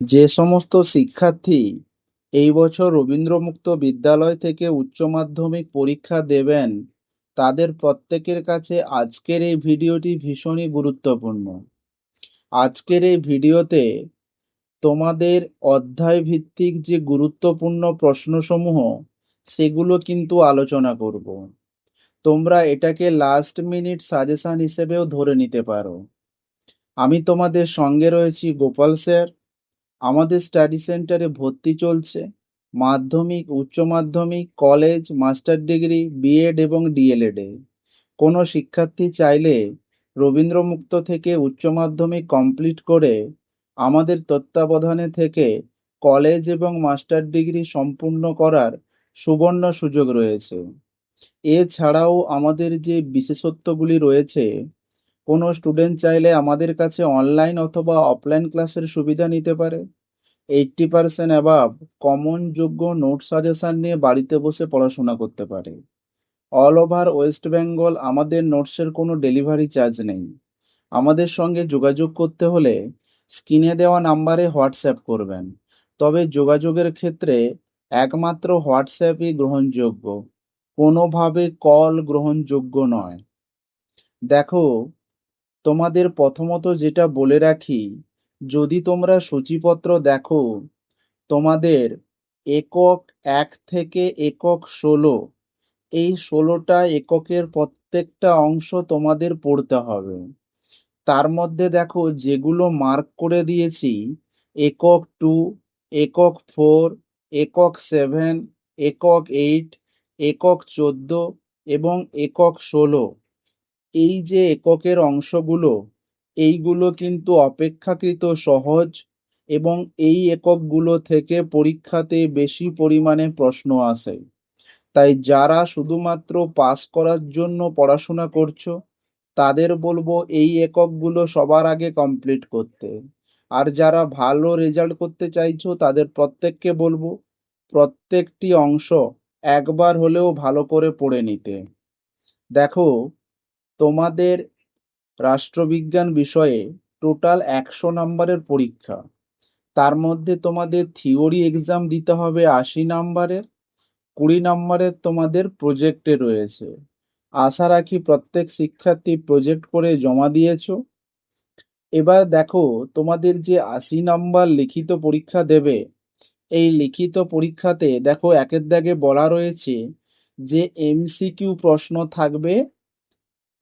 যে সমস্ত শিক্ষার্থী এই বছর রবীন্দ্রমুক্ত বিদ্যালয় থেকে উচ্চ মাধ্যমিক পরীক্ষা দেবেন, তাদের প্রত্যেকের কাছে আজকের এই ভিডিওটি ভীষণই গুরুত্বপূর্ণ। আজকের এই ভিডিওতে তোমাদের অধ্যায় ভিত্তিক যে গুরুত্বপূর্ণ প্রশ্নসমূহ, সেগুলো কিন্তু আলোচনা করব। তোমরা এটাকে লাস্ট মিনিট সাজেশন হিসেবেও ধরে নিতে পারো। আমি তোমাদের সঙ্গে রয়েছি গোপাল স্যার আমাদের স্টাডি সেন্টারে ভর্তি চলছে। মাধ্যমিক, উচ্চ মাধ্যমিক কলেজ মাস্টার ডিগ্রি বিএড এবং ডিএলএড কোনো শিক্ষার্থী চাইলে রবীন্দ্রমুক্ত থেকে উচ্চ মাধ্যমিক কমপ্লিট করে আমাদের তত্ত্বাবধানে থেকে কলেজ এবং মাস্টার ডিগ্রি সম্পূর্ণ করার সুবর্ণ সুযোগ রয়েছে। এছাড়াও আমাদের যে বিশেষত্বগুলি রয়েছে কোনো স্টুডেন্ট চাইলে আমাদের কাছে অনলাইন অথবা অফলাইন ক্লাসের সুবিধা নিতে পারে। এইট্টি পার্সেন্ট অ্যাবাভ কমন যোগ্য নোট সাজেশন নিয়ে বাড়িতে বসে পড়াশোনা করতে পারে। অল ওভার ওয়েস্ট বেঙ্গল আমাদের নোটসের কোনো ডেলিভারি চার্জ নেই। আমাদের সঙ্গে যোগাযোগ করতে হলে স্ক্রিনে দেওয়া নাম্বারে হোয়াটসঅ্যাপ করবেন। তবে যোগাযোগের ক্ষেত্রে একমাত্র হোয়াটসঅ্যাপই গ্রহণযোগ্য। কোনোভাবে কল গ্রহণযোগ্য নয়। দেখো তোমাদের প্রথমত যেটা বলে রাখি, যদি তোমরা সূচিপত্র দেখো, তোমাদের একক এক থেকে একক ষোলো, এই ষোলোটা এককের প্রত্যেকটা অংশ তোমাদের পড়তে হবে। তার মধ্যে দেখো, যেগুলো মার্ক করে দিয়েছি, একক টু একক ফোর একক সেভেন একক এইট একক চোদ্দ এবং একক ষোলো এই যে এককের অংশগুলো, এইগুলো কিন্তু অপেক্ষাকৃত সহজ এবং এই এককগুলো থেকে পরীক্ষাতে বেশি পরিমাণে প্রশ্ন আসে। তাই যারা শুধুমাত্র পাস করার জন্য পড়াশোনা করছ, তাদের বলব এই এককগুলো সবার আগে কমপ্লিট করতে। আর যারা ভালো রেজাল্ট করতে চাইছো, তাদের প্রত্যেককে বলব, প্রত্যেকটি অংশ একবার হলেও ভালো করে পড়ে নিতে। দেখো তোমাদের রাষ্ট্রবিজ্ঞান বিষয়ে টোটাল একশো নাম্বারের পরীক্ষা। তার মধ্যে তোমাদের থিওরি এক্সাম দিতে হবে আশি নাম্বারের, কুড়ি নাম্বারের তোমাদের প্রজেক্টে রয়েছে। আশা রাখি প্রত্যেক শিক্ষার্থী প্রজেক্ট করে জমা দিয়েছ। এবার দেখো, তোমাদের যে আশি নাম্বার লিখিত পরীক্ষা দেবে, এই লিখিত পরীক্ষাতে দেখো একের দাগে বলা রয়েছে যে এমসিকিউ প্রশ্ন থাকবে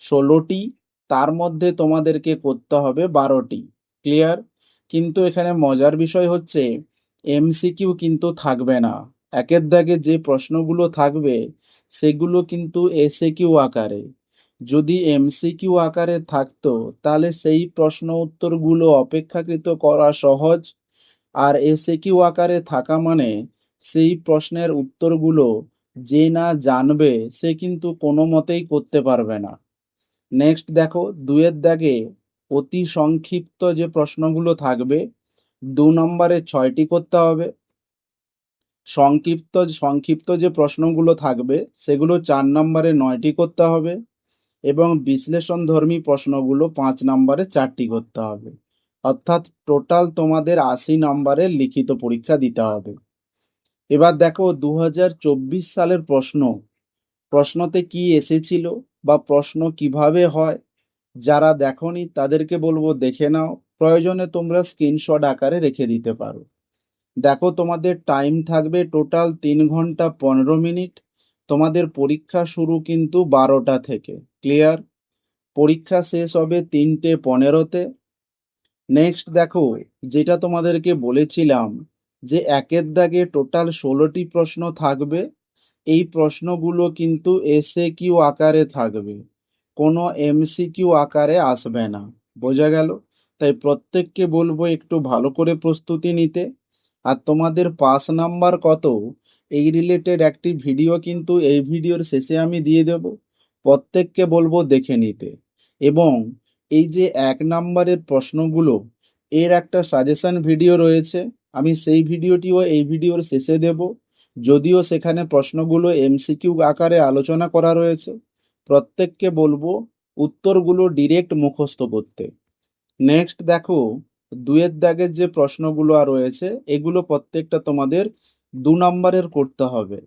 ষোলোটি, তার মধ্যে তোমাদেরকে করতে হবে বারোটি। ক্লিয়ার কিন্তু এখানে মজার বিষয় হচ্ছে এমসিকিউ কিন্তু থাকবে না। একের দাগে যে প্রশ্নগুলো থাকবে, সেগুলো কিন্তু এসে কিউ আকারে। যদি এমসিকিউ আকারে থাকতো, তাহলে সেই প্রশ্ন উত্তরগুলো অপেক্ষাকৃত করা সহজ। আর এসে কিউ আকারে থাকা মানে সেই প্রশ্নের উত্তরগুলো যে না জানবে, সে কিন্তু কোনো মতেই করতে পারবে না। নেক্সট দেখো দুয়ের দাগে অতি সংক্ষিপ্ত যে প্রশ্নগুলো থাকবে, দু নম্বরে ছয়টি করতে হবে। সংক্ষিপ্ত সংক্ষিপ্ত যে প্রশ্নগুলো থাকবে, সেগুলো চার নম্বরে নয়টি করতে হবে এবং বিশ্লেষণ ধর্মী প্রশ্নগুলো পাঁচ নম্বরে চারটি করতে হবে। অর্থাৎ টোটাল তোমাদের আশি নম্বরের লিখিত পরীক্ষা দিতে হবে। এবার দেখো দু হাজার চব্বিশ সালের প্রশ্ন। প্রশ্নতে কি এসেছিল? বা প্রশ্ন কীভাবে হয়, যারা দেখনি তাদেরকে বলব দেখে নাও। প্রয়োজনে তোমরা স্ক্রিনশট আকারে রেখে দিতে পারো। দেখো তোমাদের টাইম থাকবে টোটাল তিন ঘণ্টা পনেরো মিনিট। তোমাদের পরীক্ষা শুরু কিন্তু বারোটা থেকে। ক্লিয়ার পরীক্ষা শেষ হবে তিনটে পনেরোতে। নেক্সট দেখো, যেটা তোমাদেরকে বলেছিলাম যে একের দাগে টোটাল ষোলোটি প্রশ্ন থাকবে। এই প্রশ্নগুলো কিন্তু এসে কিউ আকারে থাকবে। কোনো এমসিকিউ আকারে আসবে না। বোঝা গেল? তাই প্রত্যেককে বলব একটু ভালো করে প্রস্তুতি নিতে। আর তোমাদের পাস নাম্বার কত? এই রিলেটেড একটি ভিডিও কিন্তু এই ভিডিওর শেষে আমি দিয়ে দেব। প্রত্যেককে বলব দেখে নিতে। এবং এই যে এক নাম্বারের প্রশ্নগুলো, এর একটা সাজেশন ভিডিও রয়েছে। আমি সেই ভিডিওটিও এই ভিডিওর শেষে দেব। যদিও সেখানে প্রশ্নগুলো এমসিকিউ আকারে আলোচনা করা রয়েছে, প্রত্যেককে বলব উত্তরগুলো ডিরেক্ট মুখস্থ করতে। নেক্সট দেখো, দুয়ের দাগের যে প্রশ্নগুলো আর রয়েছে, এগুলো প্রত্যেকটা তোমাদের দু নম্বরের করতে হবে।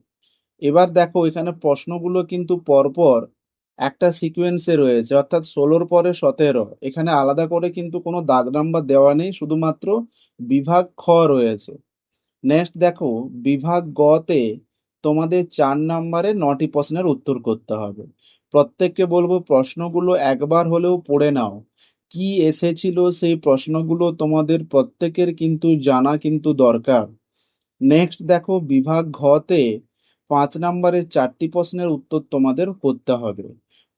এবার দেখো, এখানে প্রশ্নগুলো কিন্তু পরপর একটা সিকোয়েন্সে রয়েছে, অর্থাৎ ষোলোর পরে সতেরো। এখানে আলাদা করে কিন্তু কোনো দাগ নাম্বার দেওয়া নেই, শুধুমাত্র বিভাগ খ রয়েছে। নেক্সট দেখো, বিভাগ গতে তোমাদের চার নম্বরে নটি প্রশ্নের উত্তর করতে হবে। প্রত্যেককে বলব প্রশ্নগুলো একবার হলেও পড়ে নাও। কি এসেছিল সেই প্রশ্নগুলো তোমাদের প্রত্যেকের কিন্তু জানা কিন্তু দরকার। নেক্সট দেখো, বিভাগ ঘতে পাঁচ নম্বরের চারটি প্রশ্নের উত্তর তোমাদের করতে হবে।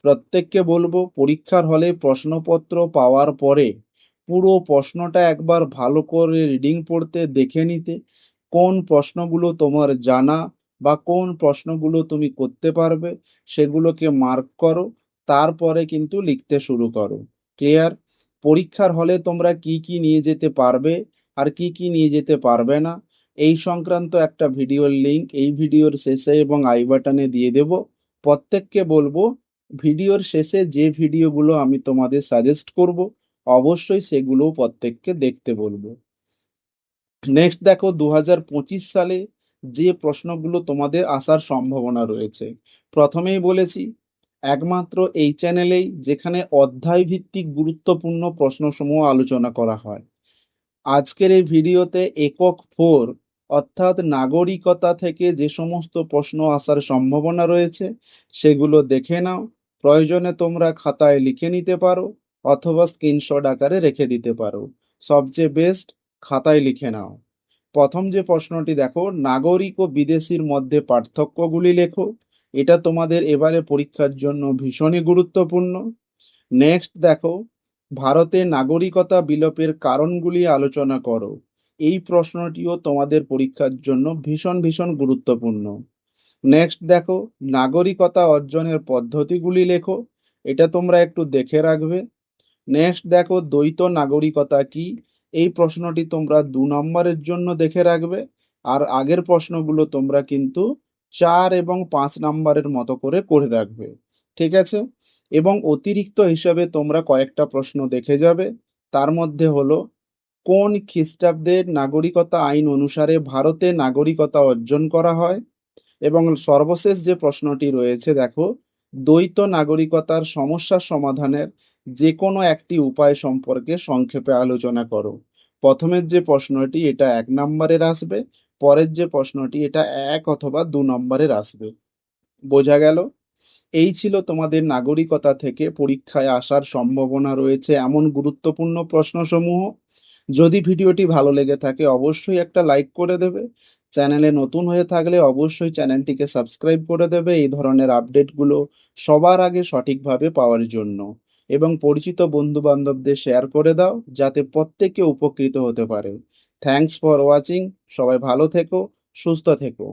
প্রত্যেককে বলব পরীক্ষার হলে প্রশ্নপত্র পাওয়ার পরে পুরো প্রশ্নটা একবার ভালো করে রিডিং পড়তে দেখে নিতে। কোন প্রশ্নগুলো তোমার জানা বা কোন প্রশ্নগুলো তুমি করতে পারবে সেগুলোকে মার্ক করো, তারপরে কিন্তু লিখতে শুরু করো। ক্লিয়ার পরীক্ষার হলে তোমরা কি কি নিয়ে যেতে পারবে আর কি কি নিয়ে যেতে পারবে না, এই সংক্রান্ত একটা ভিডিওর লিংক এই ভিডিওর শেষে এবং আই বাটনে দিয়ে দেব। প্রত্যেককে বলব ভিডিওর শেষে যে ভিডিওগুলো আমি তোমাদের সাজেস্ট করব, অবশ্যই সেগুলো প্রত্যেককে দেখতে বলব। নেক্সট দেখো দু হাজার পঁচিশ সালে যে প্রশ্নগুলো তোমাদের আসার সম্ভাবনা রয়েছে। প্রথমেই বলেছি, একমাত্র এই চ্যানেলেই যেখানে অধ্যায় ভিত্তিক গুরুত্বপূর্ণ প্রশ্নসমূহ আলোচনা করা হয়। আজকের এই ভিডিওতে একক ফোর, অর্থাৎ নাগরিকতা থেকে যে সমস্ত প্রশ্ন আসার সম্ভাবনা রয়েছে, সেগুলো দেখে নাও। প্রয়োজনে তোমরা খাতায় লিখে নিতে পারো, অথবা স্ক্রিনশট আকারে রেখে দিতে পারো। সবচেয়ে বেস্ট খাতায় লিখে নাও। প্রথম যে প্রশ্নটি দেখো, নাগরিক ও বিদেশির মধ্যে পার্থক্যগুলি লেখো। এটা তোমাদের এবারে পরীক্ষার জন্য ভীষণই গুরুত্বপূর্ণ। নেক্সট দেখো, ভারতে নাগরিকতা বিলোপের কারণগুলি আলোচনা করো। এই প্রশ্নটিও তোমাদের পরীক্ষার জন্য ভীষণ ভীষণ গুরুত্বপূর্ণ। নেক্সট দেখো, নাগরিকতা অর্জনের পদ্ধতিগুলি লেখো। এটা তোমরা একটু দেখে রাখবে। নেক্সট দেখো, দ্বৈত নাগরিকতা কি? এই প্রশ্নটি তোমরা দু নম্বরের জন্য দেখে রাখবে, আর আগের প্রশ্নগুলো তোমরা কিন্তু চার এবং পাঁচ নম্বরের মতো করে করে রাখবে, ঠিক আছে? এবং অতিরিক্ত হিসাবে তোমরা কয়েকটা প্রশ্ন দেখে যাবে, তার মধ্যে হলো, কোন খ্রিস্টাব্দের নাগরিকতা আইন অনুসারে ভারতে নাগরিকতা অর্জন করা হয়? এবং সর্বশেষ যে প্রশ্নটি রয়েছে, দেখো, দ্বৈত নাগরিকতার সমস্যার সমাধানের যে কোনো একটি উপায় সম্পর্কে সংক্ষেপে আলোচনা করো। প্রথমের যে প্রশ্নটি, এটা এক নম্বরের আসবে। পরের যে প্রশ্নটি, এটা এক অথবা দু নম্বরের আসবে। বোঝা গেল? এই ছিল তোমাদের নাগরিকতা থেকে পরীক্ষায় আসার সম্ভাবনা রয়েছে এমন গুরুত্বপূর্ণ প্রশ্নসমূহ। যদি ভিডিওটি ভালো লেগে থাকে, অবশ্যই একটা লাইক করে দেবে। চ্যানেলে নতুন হয়ে থাকলে অবশ্যই চ্যানেলটিকে সাবস্ক্রাইব করে দেবে। এই ধরনের আপডেটগুলো সবার আগে সঠিকভাবে পাওয়ার জন্য। এবং পরিচিত বন্ধু বান্ধবদের শেয়ার করে দাও যাতে প্রত্যেকে উপকৃত হতে পারে। থ্যাংকস ফর ওয়াচিং সবাই ভালো থেকো, সুস্থ থেকো।